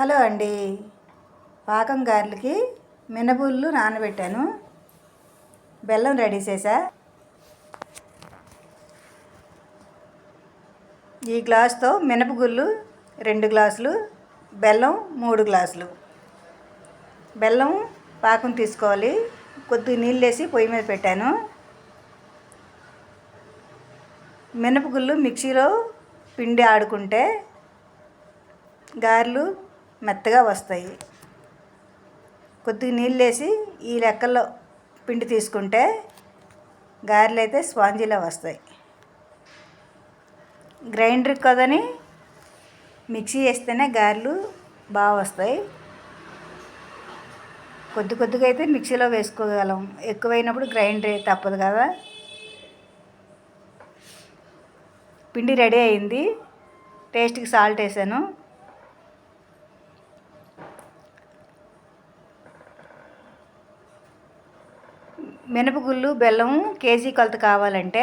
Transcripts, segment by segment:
Hello అండి. పాకం గారెలకి మినపుళ్ళు నానబెట్టాను. బెల్లం రెడీ చేసా ఈ గ్లాస్తో మినపగుళ్ళు రెండు గ్లాసులు బెల్లం మూడు గ్లాసులు. బెల్లం పాకం తీసుకోవాలి. కొద్ది నీళ్ళు వేసి పొయ్యి మీద పెట్టాను. మినపగుళ్ళు మిక్సీలో పిండి ఆడుకుంటే గారెలు మెత్తగా వస్తాయి. కొద్దిగా నీళ్ళు వేసి ఈ లెక్కల్లో పిండి తీసుకుంటే గారెలు అయితే స్పాంజీలా వస్తాయి. గ్రైండర్ కదని మిక్సీ వేస్తేనే గారెలు బాగా వస్తాయి. కొద్ది కొద్దిగా అయితే మిక్సీలో వేసుకోగలం. ఎక్కువైనప్పుడు గ్రైండర్ తప్పదు కదా. పిండి రెడీ అయింది. టేస్ట్కి సాల్ట్ వేసాను. మినపగుళ్ళు బెల్లం కేజీ కొలత కావాలంటే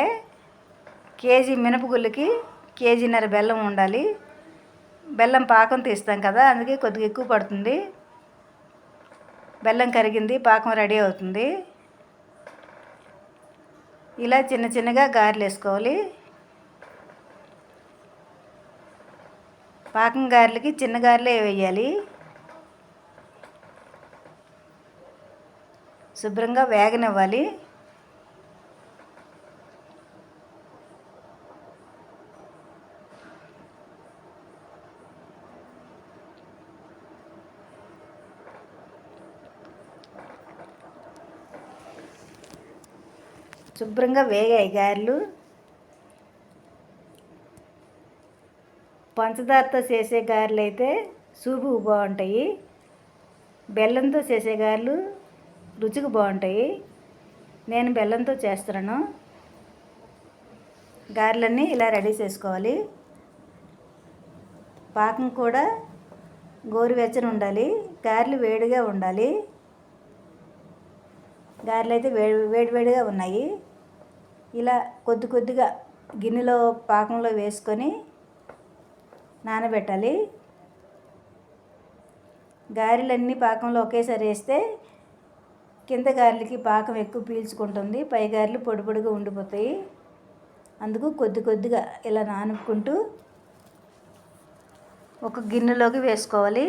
కేజీ మినపగుళ్ళకి కేజీన్నర బెల్లం ఉండాలి. బెల్లం పాకం తీస్తాం కదా అందుకే కొద్దిగా ఎక్కువ పడుతుంది. బెల్లం కరిగింది పాకం రెడీ అవుతుంది. ఇలా చిన్న చిన్నగా గారెలు వేసుకోవాలి. పాకం గారెలకి చిన్న గారెలే వేయాలి. శుభ్రంగా వేగనివ్వాలి. శుభ్రంగా వేగాయి గారెలు. పంచదారతో చేసే గారెలు అయితే సూపు బాగుంటాయి. బెల్లంతో చేసే గారెలు. రుచికి బాగుంటాయి. నేను బెల్లంతో చేస్తున్నాను. గారెలన్నీ ఇలా రెడీ చేసుకోవాలి. పాకం కూడా గోరువెచ్చని ఉండాలి. గారెలు వేడిగా ఉండాలి. గారెలు అయితే వేడి వేడివేడిగా ఉన్నాయి. ఇలా కొద్ది కొద్దిగా గిన్నెలో పాకంలో వేసుకొని నానబెట్టాలి. గారెలన్నీ పాకంలో ఒకేసారి వేస్తే కింద గారెలకి పాకం ఎక్కువ పీల్చుకుంటుంది పై గారెలు పొడి పొడిగా ఉండిపోతాయి. అందుకు కొద్ది కొద్దిగా ఇలా నానుకుంటూ ఒక గిన్నెలోకి వేసుకోవాలి.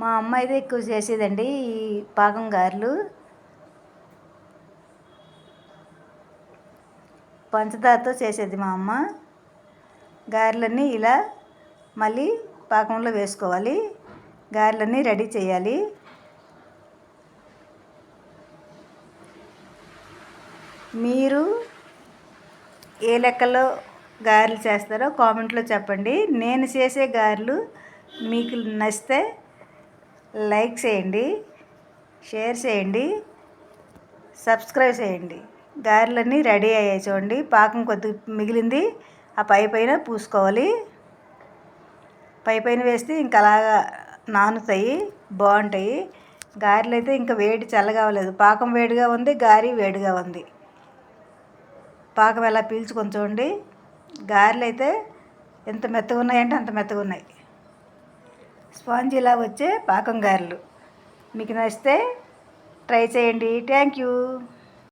మా అమ్మ అయితే ఎక్కువ చేసేదండి ఈ పాకం గారెలు. పంచదారతో చేసేది మా అమ్మ. గారెలన్నీ ఇలా మళ్ళీ పాకంలో వేసుకోవాలి. గారెలన్నీ రెడీ చేయాలి. మీరు ఏ లెక్కలో గారెలు చేస్తారో కామెంట్లో చెప్పండి. నేను చేసే గారెలు మీకు నచ్చితే లైక్ చేయండి షేర్ చేయండి సబ్స్క్రైబ్ చేయండి. గారెలన్నీ రెడీ అయ్యాయి చూడండి. పాకం కొద్దిగా మిగిలింది. ఆ పై పైన పూసుకోవాలి. పై పైన వేస్తే ఇంకా అలాగా నానుతాయి. బాగుంటాయి. గారెలు అయితే ఇంకా వేడి చల్లగా అవ్వలేదు. పాకం వేడిగా ఉంది గారి వేడిగా ఉంది. పాకం ఎలా పీల్చుకొని చూడండి. గారెలు అయితే ఎంత మెత్తగా ఉన్నాయంటే అంత మెత్తగా ఉన్నాయి. స్పాంజ్ ఇలా వచ్చే పాకం గారెలు. మీకు నచ్చితే ట్రై చేయండి. Thank you.